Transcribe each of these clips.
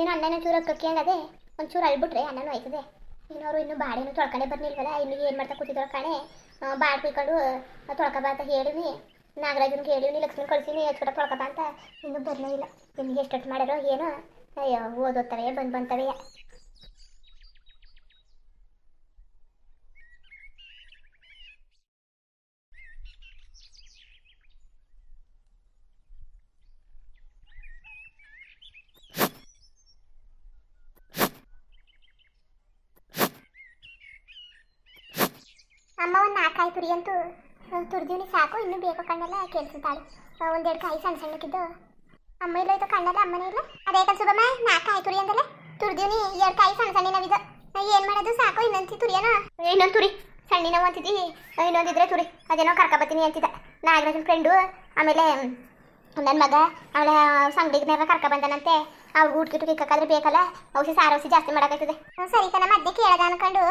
ಇನ್ನೇನು ಅಣ್ಣನ ಚೂರು ಅಕ್ಕಿ ಹಂಗದೆ ಒಂಚೂರು ಅಳ್ಬಿಟ್ರೆ ಅಣ್ಣನೂ ಆಯ್ತದೆ. ಇನ್ನೋರು ಇನ್ನು ಬಾಡಿನೂ ತೊಳ್ಕೊಂಡೆ ಬರ್ನಿಲ್ವಲ್ಲ ಇನ್ನು ಏನು ಮಾಡ್ತಾ ಕೂತಿದ್ರು ಕಣೆ. ಬಾಡ್ ಕುಯ್ಕೊಂಡು ತೊಳ್ಕೊಬ ಅಂತ ಹೇಳಿವಿ ನಾಗರಾಜನ್ಗೆ ಹೇಳಿವ್ನಿ ಲಕ್ಷ್ಮಿ ಕಳ್ಸೀನಿ ಎಚ್ಕಟ ತೊಳ್ಕೊಬ ಅಂತ. ಇನ್ನೂ ಬರಲೇ ಇಲ್ಲ. ನಿಮಗೆ ಎಷ್ಟೊತ್ತು ಮಾಡ್ಯಾರೋ ಏನೋ. ಅಯ್ಯೋ ಓದೋತ್ತವೆ ಬಂದು ಬಂತವೆ ಅಮ್ಮ ಒಂದು ನಾಲ್ಕು ಕಾಯಿ ತುರಿ ಅಂತೂ ತುರ್ದಿವ್ನಿ ಸಾಕು, ಇನ್ನೂ ಬೇಕು ಕಣ್ಣೆಲ್ಲ ಕೇಳಿಸುತ್ತಾಳೆ. ಒಂದೆರಡು ಕಾಯಿ ಸಣ್ಣ ಸಣ್ಣಕ್ಕಿದ್ದು. ಅಮ್ಮ ಇಲ್ಲ ಕಣ್ಣಲ್ಲ ಅಮ್ಮನೇ ಇಲ್ಲ? ಅದೇ ಕನ್ಸುಬಮ್ಮ ನಾ ಕಾಯಿ ತುರಿ ಅಂದಲ್ಲ ತುರ್ದಿವ್ನಿ ಎರಡು ಕಾಯಿ ಸಣ್ಣ ಸಣ್ಣಿನವಿದ ಏನು ಮಾಡೋದು, ಸಾಕು ಇನ್ನೊಂದು ತುರಿಯನ? ಇನ್ನೊಂದು ತುರಿ. ಸಣ್ಣಿನವು ಅಂತಿದ್ದಿ. ಇನ್ನೊಂದಿದ್ರೆ ತುರಿ. ಅದೇನೋ ಕರ್ಕೊಬತ್ತೀನಿ ಅಂತಿದ್ದ. ನಾಗರಾಜನ ಫ್ರೆಂಡು, ಆಮೇಲೆ ನನ್ನ ಮಗ, ಅವಳ ಸಂಗಡಿಗನೆಲ್ಲ ಕರ್ಕ ಬಂದನಂತೆ ಅವ್ಳು ಊಟ ಗಿಟ್ಟು ಬೇಕಲ್ಲ, ಔಷಧಿ ಸಾರ ಔಷಧಿ ಜಾಸ್ತಿ ಮಾಡಾಕೈತದೆ ಸರಿ ಕಣ ಮಧ್ಯೆ ಕೇಳದ ಅನ್ಕೊಂಡು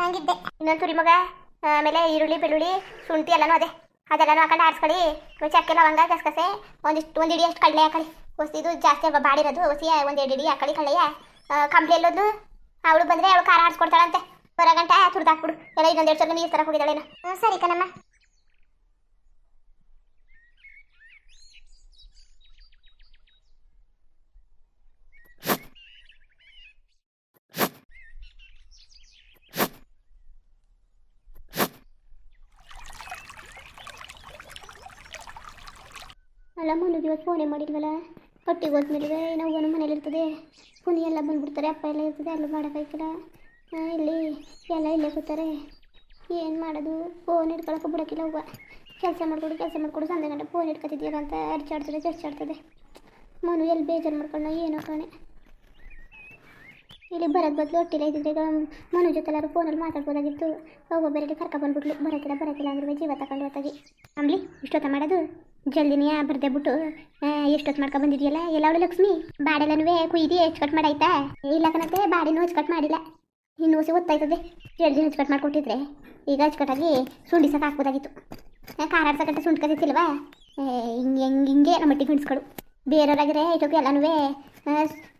ಹಂಗಿದ್ದೆ. ಇನ್ನೊಂದು ತುರಿ ಮಗ. ಆಮೇಲೆ ಈರುಳ್ಳಿ, ಬೆಳ್ಳುಳ್ಳಿ, ಶುಂಠಿ ಎಲ್ಲನೂ ಅದೇ. ಅದೆಲ್ಲನೂ ಹಾಕೊಂಡು ಆರಿಸ್ಕೊಳ್ಳಿ. ಚಕ್ಕೆ ಲವಂಗ ಗಸಗಸೆ. ಒಂದಿಷ್ಟು ಒಂದು ಅಷ್ಟು ಕಡಲೆ ಹಾಕಳಿ. ಹೊಸಿದು ಜಾಸ್ತಿ ಬಾಡಿರೋದು. ಹೊಸಿ ಒಂದು ಎರಡು ಇಡಿ ಹಾಕೊಳ್ಳಿ ಕಳ್ಳೆಯ ಕಂಪ್ಲಿ ಎಲ್ಲೋದು ಅವಳು ಬಂದರೆ ಅವಳು ಖಾರ ಆರಿಸ್ಕೊಡ್ತಾಳಂತೆ. ಹೊರಗಂಟ ಗಂಟ ತುರ್ದಾಕ್ಬಿಡು ಎಲ್ಲ ಇನ್ನೊಂದೆರಡು ಸಲ ನೀರು ಥರ ಹೋಗಿದ್ದಾಳೇನು. ಹ್ಞೂ ಸರಿ ಕಣಮ್ಮ. ಅಲ್ಲ ಮನು ಇವತ್ತು ಫೋನೇ ಮಾಡಿಲ್ವಲ್ಲ ಹೊಟ್ಟಿಗೆ ಹೋದ್ಮೇಲೆ ನಾವು ಮನೇಲಿ ಇರ್ತದೆ ಪುನಿ ಎಲ್ಲ ಬಂದ್ಬಿಡ್ತಾರೆ, ಅಪ್ಪ ಎಲ್ಲ ಇರ್ತದೆ, ಅಲ್ಲಿ ಮಾಡೋಕ್ಕಾಯ್ತಲ್ಲ ಇಲ್ಲಿ ಎಲ್ಲ ಇಲ್ಲೇ ಕೂತಾರೆ. ಏನು ಮಾಡೋದು? ಫೋನ್ ಹಿಡ್ಕೊಳಕ್ಕೆ ಬಿಡೋಕ್ಕಿಲ್ಲ ಹೋಗ ಕೆಲಸ ಮಾಡ್ಕೊಡು ಕೆಲಸ ಮಾಡ್ಕೊಡು, ಸಂಜೆ ಗಂಟೆ ಫೋನ್ ಹಿಡ್ಕೊತಿದ್ದೀರ ಅಂತ ಅರ್ಚಾಡ್ತದೆ, ಚರ್ಚಾಡ್ತದೆ. ಮನು ಎಲ್ಲಿ ಬೇಜಾರು ಮಾಡ್ಕೊಂಡು ಏನೋ ಕಾಣೆ. ಇಲ್ಲಿ ಬರೋದು ಬದಲು ಒಟ್ಟಿಲ್ಲ ಇದ್ದಿದ್ರೆ ಈಗ ಮನು ಜೊತೆ ಎಲ್ಲರೂ ಫೋನಲ್ಲಿ ಮಾತಾಡ್ಬೋದಾಗಿತ್ತು. ಒಬ್ಬೊಬ್ಬರಿಗೆ ಬೇರೆ ಕರ್ಕ ಬಂದ್ಬಿಟ್ಲು. ಬರೋಕಿಲ್ಲ ಬರೋಕಿಲ್ಲ ಅಂದ್ರೆ ಜೀವ ತಗೊಂಡು ಹೊತ್ತಾಗಿ. ಅಂಬ್ಲಿ, ಇಷ್ಟೊತ್ತ ಮಾಡೋದು? ಜಲ್ದಿನೇ ಬರ್ದೆ ಬಿಟ್ಟು. ಎಷ್ಟೊತ್ತು ಮಾಡ್ಕೊ ಬಂದಿದೆಯಲ್ಲ? ಎಲ್ಲ ಅವಳು ಲಕ್ಷ್ಮಿ. ಬಾಡೆಲ್ಲನೂ ಕುಯ್ದು ಹೆಚ್ಕಟ್ ಮಾಡಾಯ್ತಾ? ಇಲ್ಲ ಕಣತ್ತೆ ಬಾಡಿನೂ ಹೆಚ್ಕಟ್ ಮಾಡಿಲ್ಲ. ಇನ್ನು ಹೊಸಿ ಒತ್ತಾಯ್ತದೆ. ಜಲ್ದಿ ಹೆಚ್ಕಟ್ ಮಾಡಿಕೊಟ್ಟಿದ್ರೆ ಈಗ ಹೆಚ್ಕಟ್ಟಾಗಿ ಸುಂಡಿಸಕ್ಕೆ ಸಾಕು ಹಾಕ್ಬೋದಾಗಿತ್ತು ಖಾರ ಆಡ್ಸಕಂತ ಸುಂಡ್ ಹಿಂಗೆ ಹಿಂಗೆ, ಹೆಂಗೆ ನಮ್ಮ ಮಟ್ಟಿಗೆ ಬೇರೆಯವ್ರಾಗಿದ್ರೆ ಇಷ್ಟೊತ್ತು ಎಲ್ಲನೂ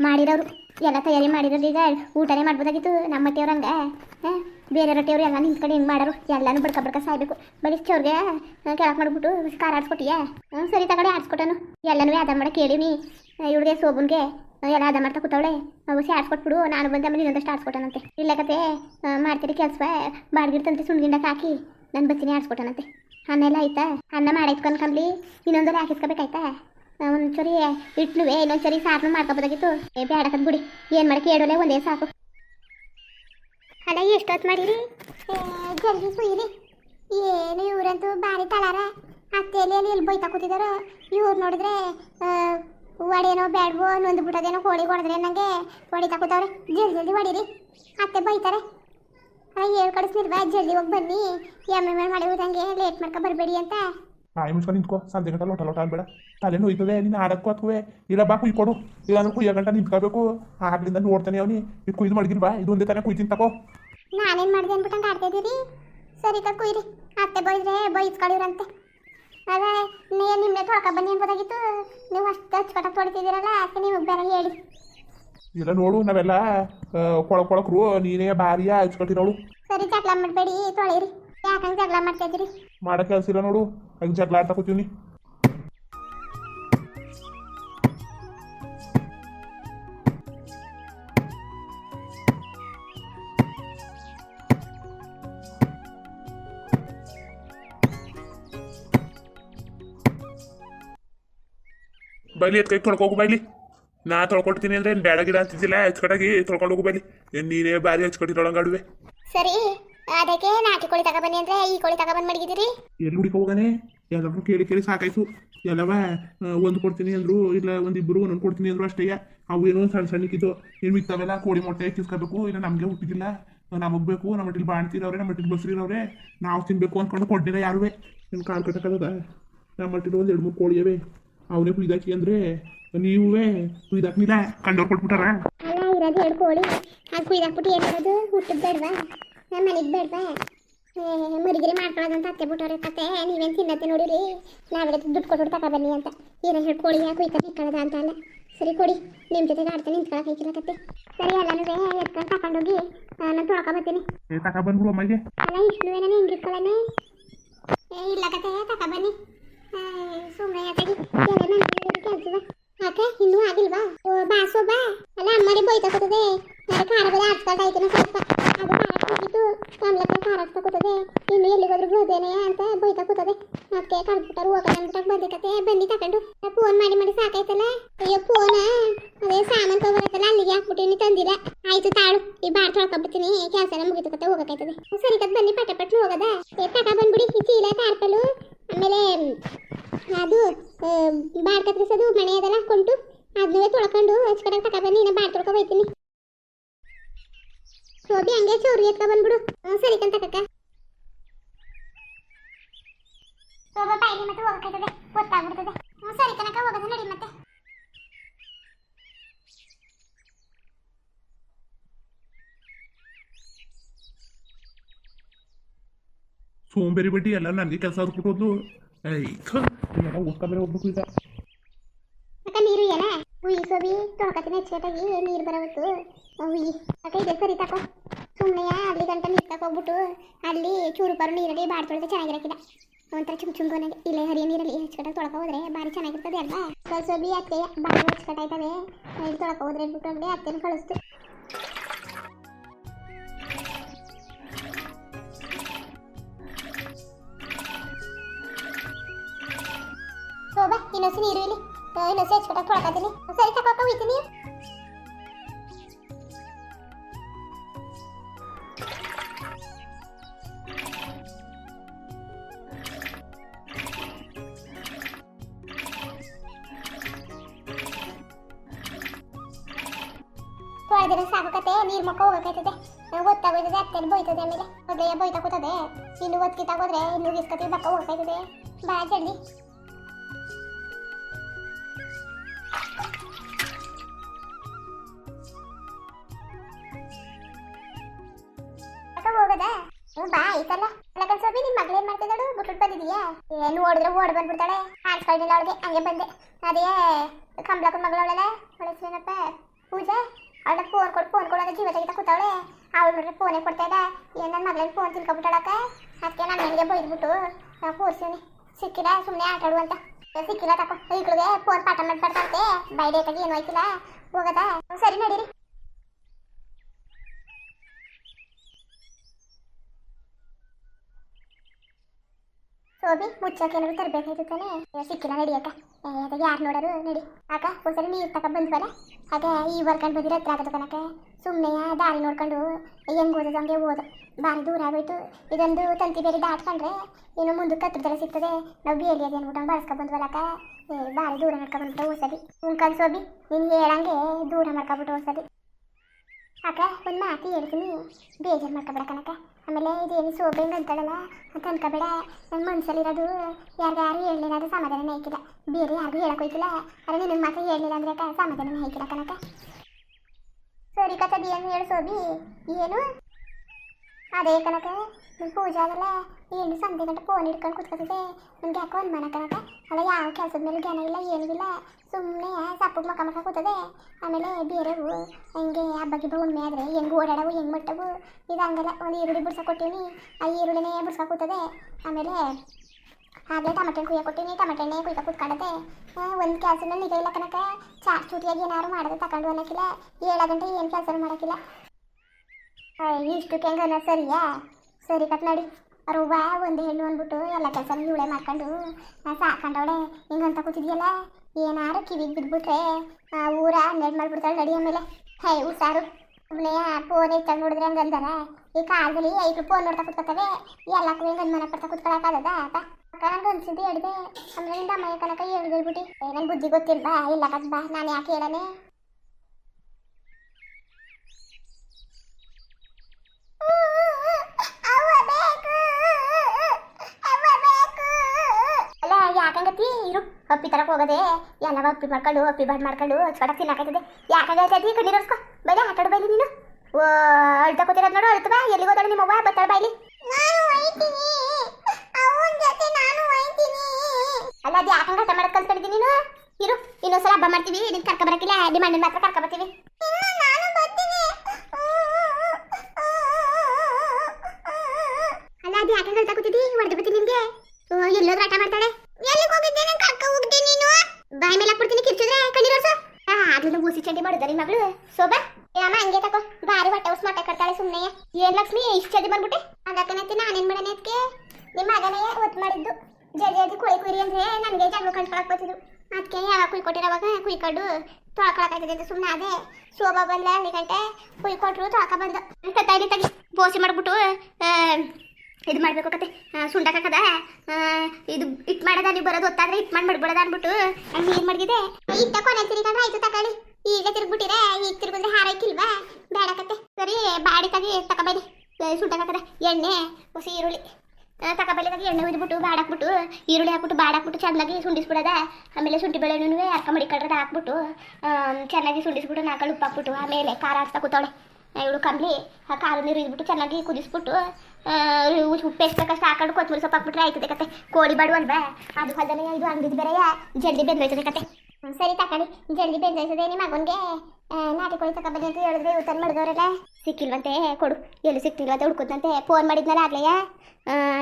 ಮಾಡಿರೋರು. ಎಲ್ಲ ತಯಾರಿ ಮಾಡಿರೋರು ಈಗ ಊಟನೇ ಮಾಡ್ಬೋದಾಗಿತ್ತು. ನಮ್ಮ ಮಟ್ಟೆಯವ್ರು ಹಂಗೆ ಬೇರೆ ರೊಟ್ಟಿಯವ್ರು ಎಲ್ಲ ನಿಂತ್ಕೊಂಡು ಹಿಂಗೆ ಮಾಡೋರು. ಎಲ್ಲನೂ ಬಡ್ಕ ಬಡ್ಕ ಸಾಯ್ಬೇಕು. ಬರೀ ಚೋರ್ಗೆ ಕೆಳಕ್ ಮಾಡ್ಬಿಟ್ಟು ಖಾರ ಆಡ್ಸ್ಕೊಟ್ಟಿಯ? ಹ್ಞೂ ಸರಿ ತಗಡೆ ಆಡ್ಸ್ಕೊಟ್ಟನು. ಎಲ್ಲನೂ ಅದ ಮಾಡ ಕೇಳೀನಿ ಇವ್ರಿಗೆ ಸೋಬುನ್ಗೆ ಎಲ್ಲ ಅದ ಮಾಡ್ತಾ ಕೂತವಳೆ. ಹುಸಿ ಆಡ್ಸ್ಕೊಟ್ಬಿಡು. ನಾನು ಬಂದ ಮೇಲೆ ಇನ್ನೊಂದಷ್ಟು ಆಡ್ಸ್ಕೊಟ್ಟನಂತೆ. ಇಲ್ಲ ಕತೆ ಮಾಡ್ತೀರಿ ಕೆಲಸ ಬಾಡ್ಗಿರ್ತಂತೆ ಸುಣ್ಗಿಂಡಕ್ಕೆ ಹಾಕಿ. ನನ್ನ ಬತ್ತೀನಿ ಆಡ್ಸ್ಕೊಟ್ಟನಂತೆ. ಅನ್ನ ಎಲ್ಲ ಆಯ್ತಾ? ಅನ್ನ ಮಾಡಾಯ್ತು ಕಂಬ್ಲಿ ಇನ್ನೊಂದರ ಹಾಕಿಸ್ಕೋಬೇಕಾಯ್ತಾ? ಒಂದ್ಸರಿ ಇಟ್ಲುವೆ, ಇನ್ನೊಂದ್ಸರಿ ಸಾರ್ನು ಮಾಡ್ಕೋಬೋದಾಗಿತ್ತು. ಏ ಬೇಡಕದ್ ಬಿಡಿ. ಏನು ಮಾಡಕ್ಕೆ ಎರಡೋಲೆ ಒಂದೇ ಸಾಕು. ಅಲ್ಲ ಎಷ್ಟೊತ್ತು ಮಾಡಿರಿ? ಜಲ್ದಿ ಸುಯಿರಿ. ಏನು ಇವ್ರಂತೂ ಬಾರಿ ತಳಾರ. ಅತ್ತೆಯಲ್ಲಿ ಎಲ್ಲಿ ಬೈತಾ ಕೂತಿದಾರ, ಇವ್ರು ನೋಡಿದ್ರೆ ಒಡೆಯೋ ಬ್ಯಾಡ್ವೋ ನೊಂದು ಬಿಟ್ಟದೇನೋ ಕೋಳಿ ಹೊಡೆದ್ರೆ ನನಗೆ ಹೊಡಿತಾ ಕೂತವ್ರೆ. ಜಲ್ದಿ ಜಲ್ದಿ ಹೊಡೀರಿ. ಅತ್ತೆ ಬೈತಾರೆ. ಹೇಳಿ ಕಳಿಸ್ನಿಲ್ವಾ ಜಲ್ದಿ ಹೋಗಿ ಬನ್ನಿ. ಎಮ್ಮೆ ಮೇಲೆ ಮಾಡಿ ಹೋದಂಗೆ ಲೇಟ್ ಮಾಡ್ಕೊ ಬರಬೇಡಿ ಅಂತ. ಬಾಯಿ ಮುಚ್ಕೊಂಡು ನಿಂತ್ಕೋ. ಸಂಜೆ ಗಂಟ ಲೋಟ ಲೋಟ ಅನ್ಬೇಡ. ತಲೆ ನೋಯ್ತದೆ ನೀನು ಆಡಕ್ಕೂ ಹತ್ಕುವೆ ಇಲ್ಲ ಬಾ ಕುಯ್ಕೊಡು ಇಲ್ಲ ಅಂದ್ರೆ ಕುಯ್ಯೋ ಗಂಟ ನಿಂತ್ಕೋಬೇಕು ಆಗ್ಲಿಂದ ನೋಡ್ತಾನೆ ಅವನಿ. ಇದು ಕುಯ್ದು ಮಡಗಿಲ್ವಾ ಇದು ಒಂದೇ ತಾನೇ ಕುಯ್ತೀನಿ ತಗೋ ನಾನೇನು ಮಾಡಿದೆ ಅನ್ಬಿಟ್ಟಂಗೆ ಆಡ್ತಾ ಇದ್ದೀರಿ ಸರಿ ಕ ಕುಯ್ರಿ. ಅತ್ತೆ ಬೈದ್ರೆ ಬೈಸ್ಕೊಳ್ಳಿವ್ರಂತೆ ಅದೇ ನೀವು ನಿಮ್ಮನೆ ತೊಳ್ಕ ಬನ್ನಿ ಅನ್ಬೋದಾಗಿತ್ತು. ನೀವು ಅಷ್ಟು ಹಚ್ಕೊಟ ತೊಳಿತಿದ್ದೀರಲ್ಲ ಅದಕ್ಕೆ ನೀವು ಬೇರೆ ಹೇಳಿ. ಇಲ್ಲ ನೋಡು ನಾವೆಲ್ಲ ಕೊಳ ಕೊಳಕ್ರು. ನೀನೇ ಭಾರಿಯ ಹಚ್ಕೊಟ್ಟಿರೋಳು ಸರಿ ಜಗಳ ಮಾಡಬೇಡಿ ತೊಳಿರಿ. ಯಾಕಂಗೆ ಜಗಳ ಮಾಡ್ತಾ ಇದ್ದೀರಿ ಮಾಡೋ ಕೆಲಸ ಇಲ್ಲ ನೋಡು. ಈಗ ಜಗಳ ಆಡ್ತಾ ಕೂತೀವಿ ಬೈಲಿ ಎತ್ ಕೈ ತೊಳ್ಕೋಗು ಬೈಲಿ ನಾ ತೊಳ್ಕೊಳ್ತೀನಿ ಅಂದ್ರೆ ಬೇಡ ಗಿಡ ಅಂತಿದ್ದಿಲ್ಲ ಹೆಚ್ಕಟಾಗಿ ತೊಳ್ಕೊಂಡು ಹೋಗು ಬೈಲಿ ನೀನೇ ಭಾರಿ ಹಚ್ಕೊಟ್ಟಿರೋಳಂಗಾಡುವೆ ಸರಿ ಅದಕ್ಕೆ ನಾಟಿ ಕೋಳಿ ತಗೊಬನ್ನಿ ಅಂದ್ರೆ ಈ ಕೋಳಿ ತಗೊಬಂದ್ ಮಡಗಿದಿರಿ ಎಲ್ಲಿ ಹುಡುಕ ಹೋಗನೆ? ಎಲ್ಲರೂ ಕೇಳಿ ಕೇಳಿ ಸಾಕಾಯ್ತು. ಎಲ್ಲವ ಒಂದು ಕೊಡ್ತೀನಿ ಅಂದ್ರು ಇಲ್ಲ ಒಂದಿಬ್ಬರು ಒಂದೊಂದು ಕೊಡ್ತೀನಿ ಅಂದ್ರು ಅಷ್ಟೇ. ಅವು ಏನೋ ಸಣ್ಣ ಸಣ್ಣಕ್ಕಿದ್ದು ಏನ್ ಮಿಕ್ತಾವೆಲ್ಲ ಕೋಳಿ ಮೊಟ್ಟೆ ಕಿಸ್ಕೋಬೇಕು ಇಲ್ಲ ನಮಗೆ ಹುಟ್ಟಿದಿಲ್ಲ. ನಮಗೆ ಬೇಕು ನಮ್ಮ ಮಟ್ಟಿಲ್ ಬಾಣ್ತಿರವ್ರೆ ನಮ್ಮ ಮಟ್ಟಿಲ್ ಬಸ್ರಿರವ್ರೆ ನಾವು ತಿನ್ಬೇಕು ಅನ್ಕೊಂಡು ಕೊಡ್ಲಿಲ್ಲ ಯಾರುವೆ. ನಿಮ್ ಕಾಲು ಕಟ್ಟಕ್ಕದ ನಮ್ಮ ಮಟ್ಟಿಲ್ ಒಂದು ಎರಡು ಮೂರು ಕೋಳಿ ಅವೆ ಅವನೇ ಕುಯ್ದಾಕಿ ಅಂದ್ರೆ ನೀವೇ ಕುಯ್ದಾಕ್ನಿಲ್ಲ ಕಂಡವ್ರು ಕೊಟ್ಬಿಟ್ಟಾರ? ಅಲ್ಲ ಇರೋದು ಎರಡು ಕೋಳಿ. ಅದು ಕುಯ್ದಾಕ್ಬಿಟ್ಟು ಏನಾದ್ರು ಬೇಡವಾ? ನಮ್ಮ ಮನೆಗೆ ಬೇಡ ಮುರಿಗಿರಿ ಮಾಡ್ಕೊಳ್ಳೋದಂತ ಅತ್ತೆ ಬಿಟ್ಟವ್ರೆ. ಕತೆ ನೀವೇನು ತಿನ್ನತ್ತೆ ನೋಡಿರಿ? ನಾವೆಲ್ಲ ದುಡ್ಡು ಕೊಟ್ಟು ತಗೊಬನ್ನಿ ಅಂತ. ಏನೋ ಹೇಳಿ ಕೋಳಿ ಯಾಕೆ ಕುಯ್ತಾ ಇಕ್ಕಳದ ಅಂತ ಅಲ್ಲ. ಸರಿ ಕೊಡಿ ನಿಮ್ಮ ಜೊತೆಗೆ ಆಡ್ತೀನಿ ನಿಂತ್ಕೊಳಕ್ ಐಕಿಲ್ಲ ಕತ್ತೆ ಸರಿ ಎಲ್ಲನೂ ಎತ್ಕೊಂಡು ತಗೊಂಡೋಗಿ ನಾನು ತೊಳ್ಕೊ ಬರ್ತೀನಿ. ತಕ ಬಂದ್ಬಿಡು ಅಮ್ಮಗೆ. ಅಲ್ಲ ಇಷ್ಟು ನಾನು ಹಿಂಗಿಟ್ಕೊಳ್ಳೋಣ ಏ ಇಲ್ಲ ಕತೆ ತಕ ಬನ್ನಿ. ಸುಮ್ಮನೆ ಯಾಕಾಗಿ ಎಲ್ಲ ನನ್ನ ಕೆಲಸವ ಇನ್ನು ಆಗಿಲ್ವಾ? ಓ ಬಾಸೋ ಬಾ. ಅಲ್ಲ ಅಮ್ಮರಿ ಬೋಯ್ ಕೂತದೆ ನಾನು ಖಾರ ಬೇರೆ ಆಡ್ಸ್ಕೊಳ್ತಾ ಇದ್ದೀನಿ ಸ್ವಲ್ಪ. ಅದು ಖಾರ ಕೂತಿತ್ತು ಕಮ್ಲಕ್ಕ ಖಾರ ಆಡ್ಸ್ತಾ ಕೂತದೆ ಇನ್ನು ಎಲ್ಲಿಗೋದ್ರು ಬೋದೇನೆ ಅಂತ ಬೈತಾ ಕೂತದೆ ಅದಕ್ಕೆ ಕಳ್ಬಿಟ್ಟಾರು ಹೋಗೋಣ ಅಂದ್ಬಿಟ್ಟು ಬಂದೆ ಕತೆ ಬನ್ನಿ ತಕೊಂಡು. ಫೋನ್ ಮಾಡಿ ಮಾಡಿ ಸಾಕಾಯ್ತಲ್ಲ? ಅಯ್ಯೋ ಫೋನ ಅದೇ ಸಾಮಾನು ತಗೋಬೇಕಲ್ಲ, ಅಲ್ಲಿಗೆ ಹಾಕ್ಬಿಟ್ಟಿನಿ ತಂದಿಲ್ಲ. ಆಯ್ತು, ತಾಳು. ಈ ಬಾರ್ ತೊಳ್ಕೊಬಿಡ್ತೀನಿ. ಕೆಲಸ ಮುಗಿತು ಕತೆ ಹೋಗಕ್ಕಾಯ್ತದೆ ಸರಿ ಕತ್ ಬನ್ನಿ ಪಟ ಪಟ್ಟು ಹೋಗದ ತಕ ಬಂದ್ಬಿಡಿ. ಚೀಲ ತಾರ್ಪಲು ಆಮೇಲೆ ಅದು ಬಾರ್ ಕತ್ರಿಸೋದು ಮನೆ ಅದೆಲ್ಲ ಕೊಂಡು ಅದನ್ನೇ ತೊಳ್ಕೊಂಡು ಹಚ್ಕಡೆ ತಕ ಬನ್ನಿ ನಾ ಬಾರ್ ತೊಳ್ಕೊ ಹೋಯ್ತೀನಿ ಶೋಭಿ ಹಂಗೆ ಚೌರಿ ಎತ್ಕ ಬಂದ್ಬಿಡು ಹ್ಞೂ ಸರಿ ಕಂತ ಕಕ್ಕ ಶೋಭಾ ಬಾಯಿಗೆ ಮತ್ತೆ ಹೋಗಕ್ಕಾಯ್ತದೆ ಗೊತ್ತಾಗ್ಬಿಡ್ತದೆ ಹ್ಞೂ ಸರಿ ಕನಕ ಹೋಗೋದು ನಡಿ ಮತ್ತೆ ಸೋಂಬೇರಿ ಬಿಟ್ಟು ಎಲ್ಲ ನನಗೆ ಕೆಲಸ ಇವೆಲ್ಲ ಓದ್ಕೊ ಬೇರೆ ಹೋಗ್ಬೇಕು ಈಗ? ನೀರು ಏನ? ಉಯ್, ಸೋಬಿ ತೊಳ್ಕತ್ತಿನ ಹೆಚ್ಚಾಗಿ, ನೀರು ಬರವತ್ತು ಉಯ್, ಅಕ್ಕ, ಇದೆ ಸರಿ ತಕೋ. ಸುಮ್ಮನೆ ಅಲ್ಲಿ ಗಂಟ ನೀರು ತಕೋಗ್ಬಿಟ್ಟು ಅಲ್ಲಿ ಚೂರು ಪರು ನೀರಲ್ಲಿ ಬಾಡ್ ತೊಳೆದು ಚೆನ್ನಾಗಿರಕ್ಕಿಲ್ಲ ಒಂಥರ ಚುಮ್ ಚುಂಗೋನಾಗೆ ಇಲ್ಲೇ ಹರಿಯ ನೀರಲ್ಲಿ ಹಚ್ಕಟ್ಟ ತೊಳಕ ಹೋದ್ರೆ ಭಾರಿ ಚೆನ್ನಾಗಿರ್ತದೆ ಅಲ್ವಾ? ಕಳ್ಸೋಬಿ ಅತ್ತೆ ಬಾರಿ ಹಚ್ಕಟ್ಟಾಯ್ತವೆ ಇಲ್ಲಿ ತೊಳ್ಕೊ ಹೋದ್ರೆ ಅಂದ್ಬಿಟ್ಟು ಅಲ್ಲಿ ಅತ್ತೆನ ಕಳಿಸ್ತು ಶೋಭಾ ಇನ್ನೊಸಿ ನೀರು ಇಲ್ಲಿ ಇನ್ನೊಸಿ ಹಚ್ಕಟ್ಟ ತೊಳ್ಕೊತೀನಿ ಸರಿ ತಕೋಕ ಹೋಯ್ತೀನಿ ತೊಳೆದಿರೋ ಸಾಕು ಕತೆ ನೀರು ಮಕ್ಕ ಹೋಗಕ್ಕಾಯ್ತದೆ ಗೊತ್ತಾಗೋಯ್ತದೆ ಅತ್ತೆಲ್ಲಿ ಬೈತದೆ ಆಮೇಲೆ ಮೊದಲೇ ಬೈತಾ ಕೂತದೆ ಇನ್ನು ಒತ್ಕಿ ತಗೋದ್ರೆ ಇನ್ನು ಇಸ್ಕತಿ ಬಕ್ಕ ಹೋಗಕ್ಕಾಯ್ತದೆ ಹ್ಞೂ ಬಾ ಆಯ್ತಲ್ಲ ಅಲ್ಲ ಸೋಬಿ ನಿನ್ ಮಗಳು ಮಾಡ್ತಿದ್ದಾಳು? ಬಿಟ್ಬಿಟ್ಟು ಬಂದಿದೀಯಾ? ಏನು ಓಡಿದ್ರೆ ಓಡ್ ಬಂದ್ಬಿಡ್ತಾಳೆ. ಆಡ್ಸ್ಕೊಳ್ಲಿಲ್ಲ ಅವಳಿಗೆ ಹಂಗೆ ಬಂದೆ. ಅದೇ ಕಮಲಕ್ಕನ ಮಗಳವಳೆಲ್ಲ ಹೊಳಸ್ರೇನಪ್ಪ ಪೂಜೆ? ಅವಳ ಫೋನ್ ಕೊಟ್ಟು ಫೋನ್ ಕೊಡೋದ ಜೀವ ತೆಗಿತಾ ಕೂತಾವಳೆ. ಅವಳು ನೋಡ್ರಿ ಫೋನೇ ಕೊಡ್ತಾ ಇಲ್ಲ. ಏನು ನನ್ನ ಮಗಳಿಗೆ ಫೋನ್ ತಿನ್ಕೊಬಿಟ್ಟಾಳಕ್ಕ? ಅದಕ್ಕೆ ನನ್ನ ಮನೆಗೆ ಬೈದ್ಬಿಟ್ಟು ನಾವು ಕೂರ್ಸಿವ್ನಿ. ಸಿಕ್ಕಿಲ್ಲ ಸುಮ್ಮನೆ ಆಟ ಆಡು ಅಂತ. ಸಿಕ್ಕಿಲ್ಲ ತಕೋ. ಈಗಳಿಗೆ ಫೋನ್ ಪಾಠ ಮಾಡ್ಬಾರ್ದಂತೆ ಬೈಡೇಟಾಗಿ ಏನು ಆಯ್ತಿಲ್ಲ. ಹೋಗದ ಸರಿ ನಡೀರಿ ಸೋಬಿ ಮುಚ್ಚಕ್ಕೆ ಏನಾದ್ರು ತರಬೇಕಾಯ್ತು ತಾನೆ? ಸಿಕ್ಕಿಲ್ಲ ನಡಿಯಕ್ಕ ಅದಾಗ ಯಾರು ನೋಡೋರು ನಡಿ. ಅಕ್ಕ, ಒಂದ್ಸರಿ ನೀರು ತಕ ಬಂದ್ವಲ್ಲ ಹಾಗೆ ಈ ಬರ್ಕೊಂಡು ಬಂದಿರೋ ಹತ್ರ ಆಗದ ಕನಕ ಸುಮ್ಮನೆ ದಾರಿ ನೋಡ್ಕೊಂಡು ಹೆಂಗ್ ಓದೋದು, ಹಂಗೆ ಓದು. ಭಾರಿ ದೂರ ಆಗೋಯ್ತು. ಇದೊಂದು ತಂತಿ ಬೇರೆ ದಾಟ್ಕೊಂಡ್ರೆ ಇನ್ನು ಮುಂದಕ್ಕೆ ಹತ್ರದಲ್ಲ ಸಿಗ್ತದೆ. ನಾವು ಬೇಲಿ ಅದೇ ಅನ್ಬಿಟ್ಟು ಬಳಸ್ಕೊ ಬಂದ್ವಲ್ಲಕ್ಕ ಏ, ಭಾರಿ ದೂರ ನಡ್ಕೊಬಂದ್ಬಿಟ್ಟು ಬಂದ್ಬಿಟ್ಟು ಓಸದಿ ಉಂಕಲ್ ಸೋಬಿ ನೀನು ಹೇಳಂಗೆ ದೂರ ಮಾಡ್ಕೊಬಿಟ್ಟು ಓಸದಿ ಅಕ್ಕ, ಒಂದು ಮಾತು ಹೇಳ್ತೀನಿ. ಬೇಜಾರು ಮಾಡ್ಕೊಬೇಡ ಕನಕ ಆಮೇಲೆ ಇದೇನು ಸೋಬೆಂಗ್ ಅಂತಾಳಲ್ಲ ಅಂತ ಅನ್ಕೋಬೇಡ. ನನ್ನ ಮನಸ್ಸಲ್ಲಿರೋದು ಯಾರ್ಯಾರು ಹೇಳಲಿಲ್ಲ ಅದು ಸಮಾಧಾನ ಹಾಕಿಲ್ಲ. ಬೇರೆ ಯಾರಿಗೂ ಹೇಳಕ್ ಹೋಯ್ತಿಲ್ಲ. ಅರೆ ನಿನ್ನ ಮಾತ್ರ ಹೇಳಲಿಲ್ಲ ಅಂದ್ರೆ ಅಕ್ಕ ಸಮಾಧಾನನೇ ಹಾಕಿಲ್ಲ ಕನಕ ಸರಿ ಕಥದಿ ಏನು ಹೇಳು ಸೋಬಿ. ಏನು? ಅದೇ ಕನಕ ನಿಮ್ಮ ಪೂಜೆ ಆಗಲ್ಲ ಏನು ಸಂಜೆ ಗಂಟೆ ಫೋನ್ ಹಿಡ್ಕೊಂಡು ಕುತ್ಕೊತಿದ್ದೆ. ನಿಮ್ಗೆ ಯಾಕೋ ಅನುಮಾನ ಕನಕ ಅಲ್ಲ ಯಾವ ಕೆಲಸದ ಮೇಲೆ ಜ್ಞಾನ ಇಲ್ಲ ಏನಿಲ್ಲ ಸುಮ್ಮನೆ ಸಪ್ಪಗೆ ಮಕ್ಕ ಮಕ್ಕ ಕೂತದೆ. ಆಮೇಲೆ ಬೇರೆವು ಹಂಗೆ ಹಬ್ಬ ಗಿಬ್ಬ ಒಮ್ಮೆ ಆದರೆ ಹೆಂಗೆ ಓಡಾಡವು, ಹೆಂಗೆ ಮಟ್ಟವು, ಇದು ಹಂಗಲ್ಲ ಒಂದು ಈರುಳ್ಳಿ ಬಿಡ್ಸ ಕೊಟ್ಟಿನಿ. ಆ ಈರುಳ್ಳಿನೇ ಬಿಡ್ಸ್ಕೊ ಕೂತದೆ. ಆಮೇಲೆ ಹಾಗೆ ಟಮಟೆ ಕುಯ್ಯ ಕೊಟ್ಟಿನಿ. ಎಣ್ಣೆ ಕುಯ್ಕ ಕೂತ್ಕೊಂಡದೆ ಒಂದು ಕೆಲಸ ಮೇಲೆ ನಿಜ ಇಲ್ಲ ಕನಕ ಚಾ, ಚೂಟಿಯಾಗಿ ಏನಾದ್ರು ಮಾಡೋದು ತಗೊಂಡು ಅನ್ನೋಕ್ಕಿಲ್ಲ ಏಳು ಗಂಟೆ ಏನು ಕೆಲಸ ಮಾಡೋಕ್ಕಿಲ್ಲ. ಇಷ್ಟು ಹೆಂಗನ ಸರಿಯಾ? ಸರಿ, ಕಟ್ ನಡಿ ಅವ್ವ ಒಂದು ಹೆಣ್ಣು ಅಂದ್ಬಿಟ್ಟು ಎಲ್ಲ ಕೆಲಸ ಇವಳೆ ಮಾಡ್ಕೊಂಡು ಸಾಕೊಂಡವಳೆ, ಹಿಂಗಂತ ಕೂತಿದ್ಯಲ್ಲ? ಏನಾರು ಕಿವಿಗೆ ಬಿದ್ಬಿಟ್ರೆ ಊರ ನೆಡ್ ಮಾಡ್ಬಿಡ್ತಾಳೆ ನಡಿ ಆಮೇಲೆ ಹೇ, ಹುಷಾರು. ಯಾ ಫೋನ್ ಹೆಚ್ಚಾಗಿ ನೋಡಿದ್ರೆ ಹಂಗೆ ಅಂದಾರ ಈ ಕಾಲದಲ್ಲಿ ಐದು ಫೋನ್ ನೋಡ್ತಾ ಕೂತ್ಕೊತವೆ. ಎಲ್ಲಕ್ಕೂ ಹೆಂಗೆ ಅನುಮಾನ ಪಡ್ತಾ ಕೂತ್ಕೊಳಕ್ಕಾಗದ ಒಂದು ನಂಗೆ ಅನ್ಸಿದ್ದು ಹೇಳಿದೆ. ಆಮೇಲೆ ನಿಂದ ಅಮ್ಮಯ್ಯ ಕನಕ ಹೇಳ್ಬಿಟ್ಟು. ನನ್ನ ನನ್ ಬುದ್ಧಿ ಗೊತ್ತಿಲ್ವಾ? ಇಲ್ಲ ಬಾ. ನಾನು ಯಾಕೆ ಹೇಳನೆ? ಅಲ್ಲ ಯಾಕಂಗತಿ ಇರು. ಅಪ್ಪಿ ತರಕ್ ಹೋಗದೆ. ಎಲ್ಲ ಅಪ್ಪಿ ಮಾಡ್ಕೊಂಡು ಅಪ್ಪಿ ಬಾಡ್ ಮಾಡ್ಕೊಂಡು ಚೊಡ ತಿನ್ನಕೈತದೆ ಯಾಕಾಗೈತದಿ ಕಣ್ಣೀರ್ಸ್ಕೊ ಬೈಲಿ ಆಟಾಡು ಬೈಲಿ ನೀನು. ಓ ಅಳ್ತಾ ಕೂತಿರೋದು ನೋಡು ಅಳ್ತ ಬಾ. ಎಲ್ಲಿಗೆ ಹೋದಾಳು ನಿಮ್ಮ ಅವ್ವ ಬತ್ತಾಳ ಬೈಲಿ ನಾನು ಒಯ್ತೀನಿ. ಅವನ ಜೊತೆ ನಾನು ಒಯ್ತೀನಿ. ಅಲ್ಲ ಅದು ಯಾಕಂಗ ಮಾಡಕ್ ಕಲ್ತ್ಕೊಂಡಿದ್ದೀನಿ ನೀನು? ಇರು ಇನ್ನೊಂದ್ಸಲ ಹಬ್ಬ ಮಾಡ್ತೀವಿ. ನಿನ್ ಕರ್ಕ ಬರಕಿಲ್ಲ ನಿಮ್ಮ ಅಣ್ಣನ ಮಾತ್ರ ಕರ್ಕ ಬರ್ತೀವಿ ನಾನು ಬರ್ತೀನಿ ಅಲ್ಲ ಅದು ಯಾಕೆ ಹೇಳ್ತಾ ಕೂತಿದ್ದಿ ಹೊಡೆದು ಬರ್ತೀನಿ ನಿಮ್ಗೆ ಎಲ್ಲೋದ್ರು ಆಟ ಮಾಡ್ತಾಳೆ ಎಲ್ಲಿಗೆ ಹೋಗಿದ್ದೆ ನಾನು ಕರ್ಕ ಹೋಗ್ದೆ ನೀನು ಬಾಯಿ ಮೇಲೆ ಹಾಕ್ಬಿಡ್ತೀನಿ ಕಿರ್ಚಿದ್ರೆ ಕಣ್ಣೀರೋಸು ಆಗ್ಲಿಲ್ಲ ಊಸಿ ಚಂಡಿ ಮಾಡಿದ ನಿನ್ ಮಗಳು ಶೋಭಾ ಏ ಅಮ್ಮ ಹಂಗೆ ತಕೋ ಬಾರಿ ಹೊಟ್ಟೆ ಉಸ್ ಮಾತಾಡ್ತಾಳೆ ಸುಮ್ಮನೆ ಏನ್ ಲಕ್ಷ್ಮಿ ಇಷ್ಟು ಚಂದಿ ಬಂದ್ಬಿಟ್ಟೆ ಅದಕ್ಕನಂತೆ ನಾನೇನ್ ಮಾಡನೆ ಅದಕ್ಕೆ ನಿಮ್ಮ ಮಗನೇ ಒತ್ತು ಮಾಡಿದ್ದು ಜಲ್ದಿ ಜಲ್ದಿ ಕುಳಿ ಕುಯ್ರಿ ಅಂದ್ರೆ ನನಗೆ ಜಗಳ ಕಂಡ್ಕೊಳಕ್ ಬರ್ತಿದ್ರು ಅದಕ್ಕೆ ಯಾವಾಗ ಕುಯ್ಕೊಟ್ಟಿರೋವಾಗ ತೊಳ್ಕೊಳಕಾಗಿದೆ ಅಂತ ಸುಮ್ಮನೆ ಅದೇ ಶೋಭಾ ಬಂದ ಹಳ್ಳಿ ಗಂಟೆ ಕುಯ್ಕೊಟ್ರು ತೊಳ್ಕ ಬಂದು. ತಡಿ ತಗಿ ಬೋಸಿ ಮಾಡ್ಬಿಟ್ಟು ಇದು ಮಾಡ್ಬೇಕು ಕತೆ. ಸುಂಡಕದ ಇದು ಇಟ್ ಮಾಡದ, ನೀವು ಬರೋದು ಹೊತ್ತಾದ್ರೆ ಇಟ್ ಮಾಡಿ ಮಾಡ್ಬಿಡದ ಅನ್ಬಿಟ್ಟು ಹಂಗೆ ಏನು ಮಾಡಿದೆ ಇತ್ತ ಕೊನೆ ತಿರ್ಗಂಡ್ರೆ ಆಯ್ತು ತಕೊಳ್ಳಿ ಈಗ ತಿರ್ಗ್ಬಿಟ್ಟಿರೆ, ಈಗ ತಿರ್ಗಿದ್ರೆ ಹಾರೈಕಿಲ್ವಾ ಬೇಡ ಕತೆ. ಸರಿ, ಬಾಡಿ ತಗಿ ತಕೊಬೈಲಿ ಸುಂಡಕದ ಎಣ್ಣೆ, ಹೊಸ ಈರುಳ್ಳಿ. ತಕೊಬೈಲಿದಾಗ ಎಣ್ಣೆ ಉಯ್ದ್ಬಿಟ್ಟು ಬಾಡಾಕ್ಬಿಟ್ಟು, ಈರುಳ್ಳಿ ಹಾಕ್ಬಿಟ್ಟು, ಬಾಡಾಕ್ಬಿಟ್ಟು ಚೆನ್ನಾಗಿ ಸುಂಡಿಸ್ಬಿಡದ. ಆಮೇಲೆ ಶುಂಠಿ ಅರ್ಕ ಮಡಿ ಕಡ್ರದ ಹಾಕ್ಬಿಟ್ಟು ಚೆನ್ನಾಗಿ ಸುಂಡಿಸ್ಬಿಟ್ಟು ನಾಲ್ಕಳು ಉಪ್ಪು ಹಾಕ್ಬಿಟ್ಟು ಆಮೇಲೆ ಖಾರ ಹಾಕ್ತಾ ಕೂತಾವಳೆ. ಇವಳು ಕಂಬ್ಲಿ ಆ ಖಾರ ನೀರು ಇದ್ಬಿಟ್ಟು ಚೆನ್ನಾಗಿ ಕುದಿಸ್ಬಿಟ್ಟು ಉಪ್ಪು ಎಷ್ಟು ಬೇಕಷ್ಟು ಹಾಕೊಂಡು ಕೊತ್ತಂಬರಿ ಸೊಪ್ಪು ಹಾಕ್ಬಿಟ್ರೆ ಆಯ್ತದೆ ಕತೆ. ಕೋಳಿ ಬಾಡು ಅಲ್ವಾ? ಅದು ಹೊಲ್ದನೆ ಇದು ಅಂಗಡಿ ಬೇರೆಯ? ಜಲ್ದಿ ಬೆಂದೋಯ್ತದೆ ಕತೆ. ಸರಿ ತಕೊಳ್ಳಿ ಜಲ್ದಿ ಬೆಂದೋಯ್ತದೆ ನಿಮ್ಮ ಮಗನಿಗೆ ನಾಟಿ ಕೋಳಿ ತಗೊಬನ್ನಿ ಅಂತ ಹೇಳಿದ್ರೆ ಊಟ ಮಾಡಿದವರೆಲ್ಲ. ಸಿಕ್ಕಿಲ್ವಂತೆ, ಕೊಡು. ಎಲ್ಲಿ ಸಿಕ್ತಿಲ್ವಂತೆ ಹುಡ್ಕೋದಂತೆ ಫೋನ್ ಮಾಡಿದ್ನಲ್ಲ ಆಗ್ಲೆಯ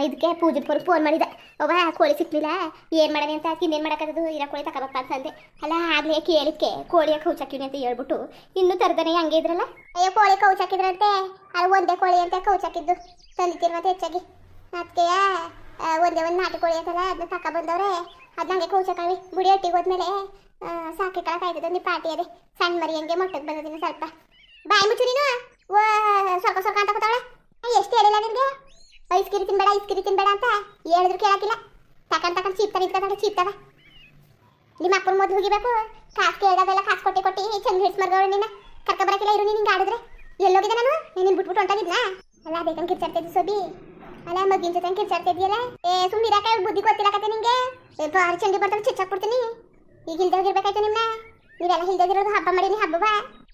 ಇದಕ್ಕೆ ಪೂಜೆ ಫೋನ್ ಮಾಡಿದ. ಒಬ್ಬ ಕೋಳಿ ಸಿಕ್ಲಿಲ್ಲ. ಏನು ಮಾಡನೆ ಅಂತ ಇನ್ನೇನ್ ಮಾಡೋಕ್ಕದು ಇರೋ ಕೋಳಿ ತಗೋಬೇಕ ಅಂತಂದೆ ಅಲ್ಲ, ಆಗ್ಲೇ ಕೇಳಿಕ್ಕೆ ಕೋಳಿಯ ಕೌಚಾಕಿನಿ ಅಂತ ಹೇಳ್ಬಿಟ್ಟು. ಇನ್ನೂ ತರದನೆ ಹಂಗೆ ಇದ್ರಲ್ಲ? ಅಯ್ಯೋ, ಕೋಳಿ ಕೌಚಾಕಿದ್ರಂತೆ ಅಲ್ಲಿ ಒಂದೇ ಕೋಳಿ ಅಂತ ಕೌಚಾಕಿದ್ದು ತಂದಿತ್ತಿರುವಂತೆ ಹೆಚ್ಚಾಗಿ. ಅದಕ್ಕೆ ಒಂದೇ ಒಂದು ನಾಟಿ ಕೋಳಿ ಅಂತಲ್ಲ ಅದನ್ನ ತಕ ಬಂದವ್ರೆ. ಅದನ್ನ ಹಂಗೆ ಕೌಚಾಕವಿ ಗುಡಿ ಹಟ್ಟಿಗೆ ಹೋದ್ಮೇಲೆ ಸಾಕಿ ಕಳಕಾಯ್ತದೆ ಒಂದು ಪಾಟಿ ಅದೇ. ಸಣ್ಣ ಮರಿ ಹಂಗೆ ಮೊಟ್ಟಕ್ಕೆ ಬಂದದಿನ ಸ್ವಲ್ಪ. ಬಾಯಿ ಮುಚ್ಚು ನೀನು? ಸ್ವಲ್ಪ ಸ್ವಲ್ಪ ಅಂತ ಕೂತಾಳೆ ಎಷ್ಟು ಹೇಳಿಲ್ಲ ನಿನಗೆ? ಐಸ್ ಕಿರಿ ತಿನ್ಬೇಡ ಐಸ್ ಕಿರಿ ತಿನ್ಬೇಡ ಅಂತ ಹೇಳಿದ್ರು ಕೇಳಕ್ಕಿಲ್ಲ. ತಕೊಂಡ್ ತಕೊಂಡ್ ಚೀಪ್ತಾನೆ ನಿಂತ್ಕೊಂಡ್ರೆ ಚೀಪ್ತಾವ ನಿಮ್ಮ ಅಪ್ಪನ ಮೊದಲು ಹೋಗಿಬೇಕು ಕಾಸು ಕೇಳಿದಾಗೆಲ್ಲ ಕಾಸು ಕೊಟ್ಟಿ ಕೊಟ್ಟಿ ಚಂದ ಹಿಡ್ಸ್ ಮರ್ಗವಳು ನಿನ್ನ. ಬರಕಿಲ್ಲ ಇರು ನೀನು ಹಿಂಗೆ ಆಡಿದ್ರೆ. ಎಲ್ಲೋಗಿದೆ ನಾನು? ನೀನು ಬಿಟ್ಬಿಟ್ಟು ಹೊಂಟಾಗಿದ್ನಾ? ಅಲ್ಲ ಬೇಕಂತ ಕಿರ್ಚಾಡ್ತಿದ್ದಿ ಸೋಬಿ. ಅಲ್ಲ ಮಗಿನ ಜೊತೆ ಕಿರ್ಚಾಡ್ತಿದ್ಯಲ್ಲ ಏ ಸುಮ್ಮನೆ ಇರಾಕ ಬುದ್ಧಿ ಗೊತ್ತಿಲ್ಲಕತ್ತೆ ನಿಂಗೆ. ಭಾರಿ ಚಂಡಿ ಬರ್ತಾರೆ ಚಿಚ್ಚಾಕ್ಬಿಡ್ತೀನಿ ಈಗ ಇಲ್ದೆ ಹೋಗಿರ್ಬೇಕಾಯ್ತು ನಿಮ್ನ ನೀವೆಲ್ಲ ಇಲ್ದೋಗಿರೋದು ಹಬ್ಬ ಮಾಡೀನಿ ಹಬ್ಬವ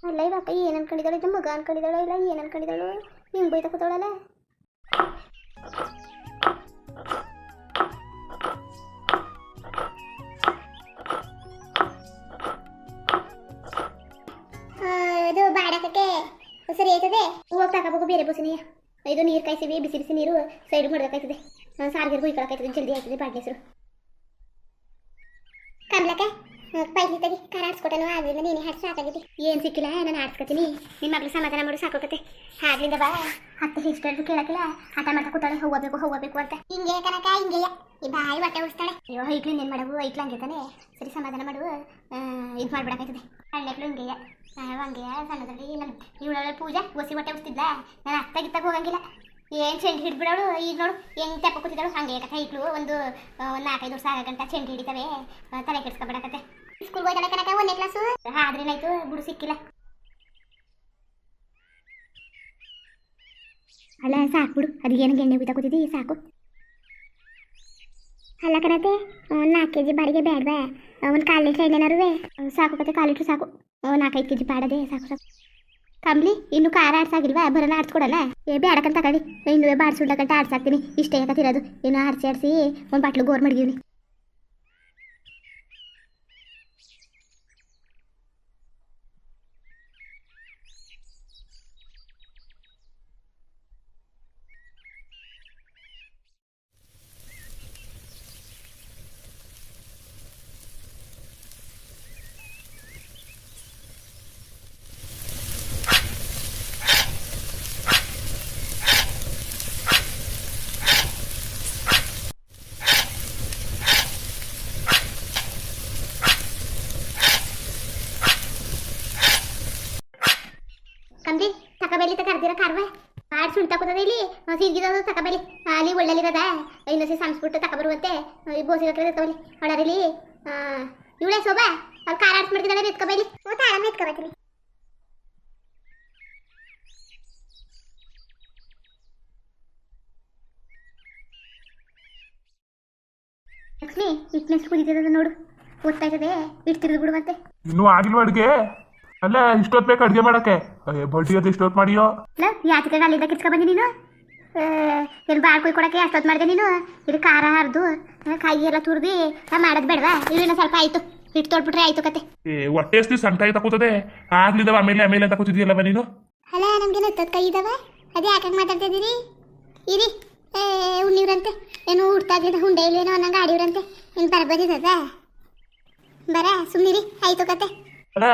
ಅಲ್ಲ ಇವಾಗ ಏನು ಅನ್ಕೊಂಡಿದ್ದಾಳು ಇದು ಮಗ ಅನ್ಕೊಂಡಿದ್ದಾಳು ಇಲ್ಲ ಏನು ಅನ್ಕೊಂಡಿದ್ದಾಳು ಹಿಂಗೆ ಬೈತಾ ಕೂತಾಳಲ್ಲ ಇದು ಬಾಡಕಕ್ಕೆ ಸರಿ ಆಯ್ತದೆ ಹೋಗಿ ತಗೋಬೇಕು ಬೇರೆ ಬಸ್ಸಿನ ಇದು ನೀರು ಕಾಯಿಸಿವಿ ಬಿಸಿ ಬಿಸಿ ನೀರು ಸೈಡ್ ಮಾಡ್ಬೇಕಾಯ್ತದೆ ಸಾರಿಗೆ ಹುಯ್ಕೊಳಕಾಯ್ತದೆ ಜಲ್ದಿ ಆಯ್ತದೆ ಬಾಡ್ಲಿ ಹೆಸರು ಕಮ್ಲಕ್ಕೆ ಪೈಲಿ ತೆಗಿ ಖಾರ ಆಡ್ಸ್ಕೊಟ್ಟನು ಆಗ್ಲಿಂದ ನೀನು ಹಾಡ್ಸಿ ಸಾಕಾಗಿದೆ ಏನು ಸಿಕ್ಕಿಲ್ಲ ನಾನು ಆಡ್ಸ್ಕೊತೀನಿ. ನಿಮ್ಮ ಮಗಳು ಸಮಾಧಾನ ಮಾಡು ಸಾಕೋಕತೆ ಆಗ್ಲಿಂದ ಬಾ. ಹತ್ತು ಇಷ್ಟು ಕೇಳಕ್ಕಿಲ್ಲ. ಆಟ ಮಾಡ್ತಾ ಕೂತಾಳೆ ಹೋಗಬೇಕು ಹೋಗಬೇಕು ಅಂತ. ಹಿಂಗೆ ಕನಕ ಹಿಂಗೆಯ. ಈ ಬಾಯಿ ಹೊಟ್ಟೆ ಉಳಿಸ್ತಾಳೆ ಅಯ್ಯೋ ಐಕ್ಳು ಏನು ಮಾಡವು? ಐಕ್ಲಂಗೆ ತಾನೆ. ಸರಿ ಸಮಾಧಾನ ಮಾಡು. ಇದು ಮಾಡ್ಬಿಡಕ್ಕಾಯ್ತದೆ ಹಳ್ಳೆಕ್ಳು ಹಿಂಗೆಯ ಹಂಗೆಯ ಸಣ್ಣದ್ರಲ್ಲಿ ನಮ್ಮ ಇವಳ ಪೂಜಾ ಒಸಿ ಹೊಟ್ಟೆ ಉಳಿಸ್ತಿದ್ಲ ನಾನು ಅತ್ತ ಗಿತ್ತಾಗ ಹೋಗಂಗಿಲ್ಲ. ಏನ್ ಚೆಂಡು ಹಿಡ್ಬಿಡೋಳು ಈಗ ನೋಡು ಹೆಂಗ್ ತೆಪ್ಪ ಕೂತಿದ್ದಾಳು ಹಂಗೆ ಕಥೆ ಇಟ್ಲು ಒಂದು ನಾಲ್ಕೈದು ವರ್ಷ ಆಗಂಟ ಚೆಂಡು ಹಿಡಿತವೆ. ತಲೆ ಕೆಡ್ಸ್ಕೊಬೇಡಕತ್ತೆ ಸ್ಕೂಲ್ ಹೋಯ್ತಾಳೆ ಕನಕ ಒಂದೇ ಕ್ಲಾಸು ಆದ್ರೇನಾಯ್ತು ಗುಡು ಸಿಕ್ಕಿಲ್ಲ. ಅಲ್ಲ, ಸಾಕು ಬಿಡು. ಅದೇನು ಗೆಣ್ಣೆ ಬೀತಾ ಕೂತಿದ್ದಿ? ಸಾಕು. ಅಲ್ಲ ಕಣತೆ ನಾಲ್ಕು ಕೆ ಜಿ ಬಾಡಿಗೆ ಬೇಡವಾ? ಒಂದು ಕಾಲು ಲೀಟ್ರ್ ಎಣ್ಣೆನಾರುವೆ ಸಾಕು ಕತೆ, ಕಾಲು ಲೀಟ್ರ್ ಸಾಕು. ನಾಲ್ಕೈದು ಕೆ ಜಿ ಬಾಡದೆ, ಸಾಕು ಸಾಕು. ಕಂಬ್ಲಿ ಇನ್ನು ಖಾರ ಆಡ್ಸಾಗಿಲ್ವಾ? ಬರೋಣ ಆಡ್ಸ್ಕೊಡಲ್ಲ ಏ ಬೇಡಕಂತ ಕಡಿ ಇನ್ನು ಬಾಡ್ಸುಡ್ಲಕಂತ ಆಡ್ಸಾಕ್ತೀನಿ ಇಷ್ಟೇ ಯಾಕತ್ತಿರೋದು ಇನ್ನು ಆಡ್ಸಿ ಆಡ್ಸಿ, ಒಂದು ಬಾಟ್ಲು ಗೋರ್ ಮಡಗಿವ್ನಿ ತಕಬರುವಂತೆ ಈ ಬೋಸಿ ಇರ್ತಾವಲ್ಲಿ ಹೊಳರಿಲಿ ಇವಳೇ ಶೋಭಾ ಅವ್ರು ಕಾರ್ ಆಡ್ಸ್ ಮಾಡ್ತಿದ್ದಾಳೆ ಎತ್ಕೊಬೇಲಿ. ಆರಾಮ ತಾಳಮ್ಮ ಬರ್ತೀನಿ ಲಕ್ಷ್ಮಿ ವಿಟ್ನೆಸ್ ಕುದಿತದ ನೋಡು. ಗೊತ್ತಾಯ್ತದೆ ಇಟ್ಟು ಬಿಡು ಮತ್ತೆ. ಇನ್ನೂ ಆಗಿಲ್ವ ಅಡುಗೆ? ಅಲ್ಲ ಇಷ್ಟೊತ್ತು ಬೇಕು ಅಡುಗೆ ಮಾಡಕ್ಕೆ ಬಡ್ಡಿ ಅದು ಇಷ್ಟೊತ್ತು ಮಾಡಿಯೋ? ಯಾತಕ್ಕೆ ಅಲ್ಲಿಂದ ಕಿಚ್ಕೊ ಬಂದಿ ನೀನು? ಏನು ಬಾಳ್ಕೊಯ್ ಕೊಡಕ್ಕೆ ಅಷ್ಟೊತ್ತು ಮಾಡಿದೆ ನೀನು? ಇದು ಖಾರ ಹರಿದು ಕಾಯಿ ಎಲ್ಲ ತುರ್ದು ಮಾಡೋದು ಬೇಡವಾ? ಇಲ್ಲಿನ ಸ್ವಲ್ಪ ಆಯ್ತು. ಹಿಟ್ಟು ತೊಳ್ಬಿಟ್ರೆ ಆಯ್ತು ಕತೆ. ಹೊಟ್ಟೆ ಎಷ್ಟು ಸಂಟಾಗಿ ತಗೋತದೆ ಆಗ್ಲಿದವ ಆಮೇಲೆ ಆಮೇಲೆ ಅಂತ ಕೂತಿದ್ಯಲ್ಲವ ನೀನು? ಅಲ್ಲ ನಮ್ಗೆ ನತ್ತದ ಕೈ ಇದಾವ? ಅದೇ ಯಾಕೆ ಮಾತಾಡ್ತಾ ಇದ್ದೀರಿ? ಇರಿ. ಏ ಉಣ್ಣಿವ್ರಂತೆ. ಏನು ಹುಡ್ತಾ ಇದ್ದ ಹುಂಡೆ ಇಲ್ಲೇನೋ ಅನ್ನಂಗೆ ಆಡಿವ್ರಂತೆ ಏನು ಬರ್ಬೋದಿದ್ದದ ಬರ ಸುಮ್ಮನಿರಿ ಆಯ್ತು ಕತೆ. ಅಲ್ಲ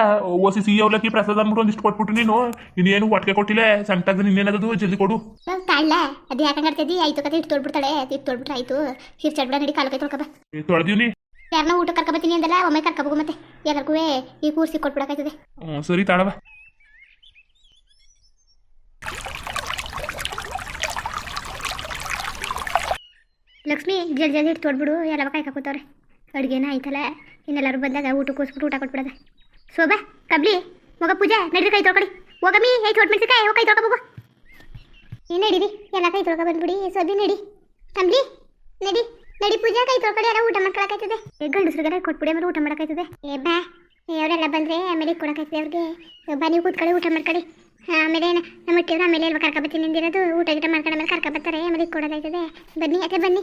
ಓಸಿ ಸಿ ಅವಲಕ್ಕಿ ಪ್ರಸಾದ ಅಂದ್ಬಿಟ್ಟು ಒಂದಿಷ್ಟು ಕೊಟ್ಬಿಟ್ಟು ನೀನು. ಇನ್ನೇನು ಒಟ್ಟಿಗೆ ಕೊಟ್ಟಿಲ್ಲ ಸಂಟಾಗ ಇನ್ನೇನದು ಜಲ್ದಿ ಕೊಡು. ತಾಳ್ಲ ಅದು ಯಾಕೆ ಆಡ್ತಿದ್ದಿ? ಆಯ್ತು ಕತೆ ಇಟ್ಟು ತೊಳ್ಬಿಡ್ತಾಳೆ ಇಟ್ಟು ತೊಳ್ಬಿಟ್ರೆ ಆಯ್ತು. ಹಿರ್ಚಾಡ್ಬಿಡ ನಡಿ ಕಾಲು ಕೈ ತೊಳ್ಕೊಬ ತೊಳ್ದೀವ್ನಿ ಯಾರನ್ನ ಊಟ ಕರ್ಕೊಬತ್ತೀನಿ ಅಂದಲ್ಲ ಒಮ್ಮೆ ಕರ್ಕೊಬೋಗು ಮತ್ತೆ. ಎಲ್ಲರಿಗೂ ಈ ಕೂರ್ಸಿ ಕೊಟ್ಬಿಡಕಾಯ್ತದೆ ಹ್ಞೂ ಸರಿ ತಾಳವ ಲಕ್ಷ್ಮಿ ಜಲ್ದಿ ಜಲ್ದಿ ಇಟ್ಟು ತೊಳ್ಬಿಡು ಎಲ್ಲವ ಕಾಯ್ಕ ಕೂತವ್ರೆ? ಅಡುಗೆನ ಆಯ್ತಲ್ಲ ಇನ್ನೆಲ್ಲರೂ ಬಂದಾಗ ಊಟ ಕೂರಿಸ್ಬಿಟ್ಟು ಊಟ ಕೊಟ್ಬಿಡದ. ಶೋಭಾ, ಕಬ್ಲಿ, ಮಗ ಪೂಜೆ, ನಡ್ರಿ ಕೈ ತೊಳ್ಕೊಡಿ. ಹೋಗಮ್ಮಿ ಐದು ಹೊಟ್ಟು ಮೆಣಸಿಕಾಯಿ ಹೋಗಿ ಕೈ ತೊಳ್ಕೊಬೋಗು ನೀ ನಡೀರಿ ಎಲ್ಲ ಕೈ ತೊಳ್ಕೊ ಬಂದ್ಬಿಡಿ ಸೋಬಿ ನಡಿ. ಕಂಬ್ಲಿ ನಡಿ ನಡಿ ಪೂಜೆ, ಕೈ ತೊಳ್ಕೊಡಿ, ಎಲ್ಲ ಊಟ ಮಾಡ್ಕೊಳಕಾಯ್ತದೆ. ಏ ಗಂಡಸ್ರಿಗಾರ ಕೊಟ್ಬಿಡಿ, ಆಮೇಲೆ ಊಟ ಮಾಡೋಕ್ಕಾಯ್ತದೆ ಏ, ಬಾ ಅವರೆಲ್ಲ ಬಂದರೆ ಆಮೇಲೆ ಕೊಡೋಕ್ಕಾಯ್ತದೆ ಅವ್ರಿಗೆ. ಬಾ, ನೀವು ಕೂತ್ಕೊಳ್ಳಿ, ಊಟ ಮಾಡ್ಕೊಳ್ಳಿ. ಆಮೇಲೆ ನಮ್ಮ ಇಟ್ಟಿದ್ರೆ ಆಮೇಲೆ ಎಲ್ಲ ಕರ್ಕೊಬತ್ತೀನಿ ನಿಂದಿರೋದು ಊಟ ಗೀಟ ಮಾಡ್ಕೊಂಡು ಆಮೇಲೆ ಕರ್ಕೊಬತ್ತಾರೆ ಆಮೇಲೆ ಕೊಡೋದಾಯ್ತದೆ ಬನ್ನಿ ಅದೇ ಬನ್ನಿ.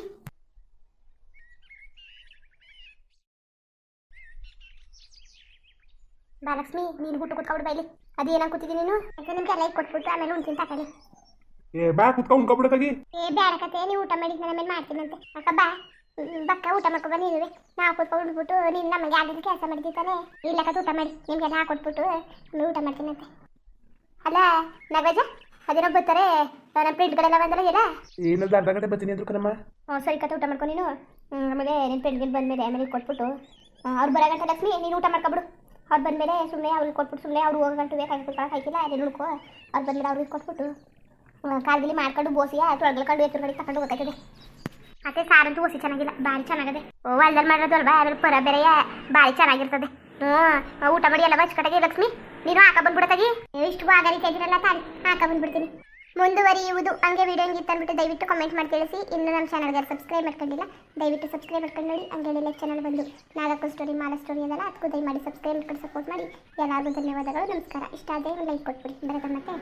ಬಾಲಕ್ಷ್ಮಿ ನೀನು ಊಟ ಕೂತ್ಕೊಂಡು ಬೈಲಿ ಅದೇನ ಕೂತಿದ್ದೀನಿ ನೀನು? ಯಾಕೆ ನಿಮ್ಗೆ ಲೈಕ್ ಕೊಟ್ಬಿಟ್ಟು ಆಮೇಲೆ ಉಣ್ತೀನಿ ತಗೊಳ್ಳಿ ಏ ಬಾ ಕುತ್ಕೊ ಉಣ್ಕೊಬಿಡತಾಗಿ ಏ ಬೇಡ ಕತೆ ನೀವು ಊಟ ಮಾಡಿದ್ ನಾನು ಆಮೇಲೆ ಮಾಡ್ತೀನಂತೆ ಅಕ್ಕ ಬಾ. ಬಕ್ಕ ಊಟ ಮಾಡ್ಕೊ ಬನ್ನಿ ನಾ ಕುತ್ಕೊಂಡು ಕೂತ್ಕೊಂಡು ಉಂಡ್ಬಿಟ್ಟು ನೀನು ನಮಗೆ ಯಾವ್ದು ಕೆಲಸ ಮಾಡಿದ್ದಾನೆ ಇಲ್ಲ ಕತೆ ಊಟ ಮಾಡಿ. ನಿಮ್ಗೆಲ್ಲ ಹಾಕೊಟ್ಬಿಟ್ಟು ಆಮೇಲೆ ಊಟ ಮಾಡ್ತೀನಂತೆ ಅಲ್ಲ ನಗಜ ಅದೇನೋ ಬರ್ತಾರೆ ನನ್ನ ಫ್ರೆಂಡ್ಗಳೆಲ್ಲ ಬಂದಲ್ಲ ಏನ? ಏನದು ಅರ್ಧ ಗಂಟೆ ಬರ್ತೀನಿ ಅಂದ್ರು ಕಣಮ್ಮ. ಹ್ಞೂ ಸರಿ ಕತೆ ಊಟ ಮಾಡ್ಕೊ ನೀನು. ಆಮೇಲೆ ನಿನ್ನ ಫ್ರೆಂಡ್ಗೆ ಬಂದಮೇಲೆ ಆಮೇಲೆ ಕೊಟ್ಬಿಟ್ಟು. ಅವ್ರು ಬರೋ ಗಂಟೆ ಲಕ್ಷ್ಮಿ ನೀನು ಊಟ ಮಾಡ್ಕೊಬಿಡು ಅವ್ರು ಬಂದಮೇಲೆ ಸುಮ್ಮನೆ ಅವ್ರಿಗೆ ಕೊಟ್ಬಿಟ್ಟು ಸುಮ್ಮನೆ ಅವ್ರು ಹೋಗೋ ಗಂಟು ಬೇಕಾಗಿ ಹಾಕಿಲ್ಲ ಅದೇ ನುಡ್ಕೋ. ಅವ್ರು ಬಂದಮೇಲೆ ಅವ್ರಿಗೆ ಕೊಟ್ಬಿಟ್ಟು ಕಾಲದಲ್ಲಿ ಮಾಡ್ಕೊಂಡು ಬೋಸಿಯ ತೊಳ್ಗಳ್ಕೊಂಡು ಎತ್ತರ ಕಡೆ ತಗೊಂಡು ಹೋಗ್ತದೆ ಅದೇ ಸಾರಂತೂ ಓಸಿ ಚೆನ್ನಾಗಿಲ್ಲ, ಭಾರಿ ಚೆನ್ನಾಗದೆ. ಓ ಅಲ್ಲಲ್ಲಿ ಮಾಡೋದು ಅಲ್ವಾ ಅದ್ರ ಪರ ಬೇರೆಯ ಭಾರಿ ಚೆನ್ನಾಗಿರ್ತದೆ. ಹ್ಞೂ ಊಟ ಮಾಡಿ ಎಲ್ಲ ಬಚ್ಕಟಾಗಿ ಲಕ್ಷ್ಮಿ. ನೀನು ಹಾಕ ಬಂದ್ಬಿಡತ್ತಾಗಿ ಇಷ್ಟು ರೀತಿ ಆಗಿರಲ್ಲ ತಾಳಿ ಹಾಕ ಬಂದ್ಬಿಡ್ತೀನಿ. ಮುಂದುವರಿಯುವುದು ಹಂಗೆ ವಿಡಿಯೋ ಹಿಂಗಿತ್ತು ಅಂದ್ಬಿಟ್ಟು ದಯವಿಟ್ಟು ಕಮೆಂಟ್ ಮಾಡಿ ತಿಳಿಸಿ. ಇನ್ನು ನಮ್ಮ ಚಾನಲ್ಗೆ ಸಬ್ಸ್ಕ್ರೈಬ್ ಮಾಡ್ಕೊಂಡಿಲ್ಲ, ದಯವಿಟ್ಟು ಸಬ್ಸ್ಕ್ರೈಬ್ ಮಾಡ್ಕೊಂಡು ನೋಡಿ. ಹಂಗೆ ಲೈಕ್ ಚಾನಲ್ ಬಂದು ನಾಲ್ಕು ಸ್ಟೋರಿ ಮಾಲ ಸ್ಟೋರಿ ಅದಲ್ಲ ಅದಕ್ಕೂ ದಯಮಾಡಿ ಸಬ್ಸ್ಕ್ರೈಬ್ ಮಾಡ್ಕೊಂಡು ಸಪೋರ್ಟ್ ಮಾಡಿ. ಎಲ್ಲರಿಗೂ ಧನ್ಯವಾದಗಳು, ನಮಸ್ಕಾರ. ಇಷ್ಟ ಆದರೆ ಲೈಕ್ ಕೊಟ್ಬಿಡಿ. ಬರೋದ ಮತ್ತೆ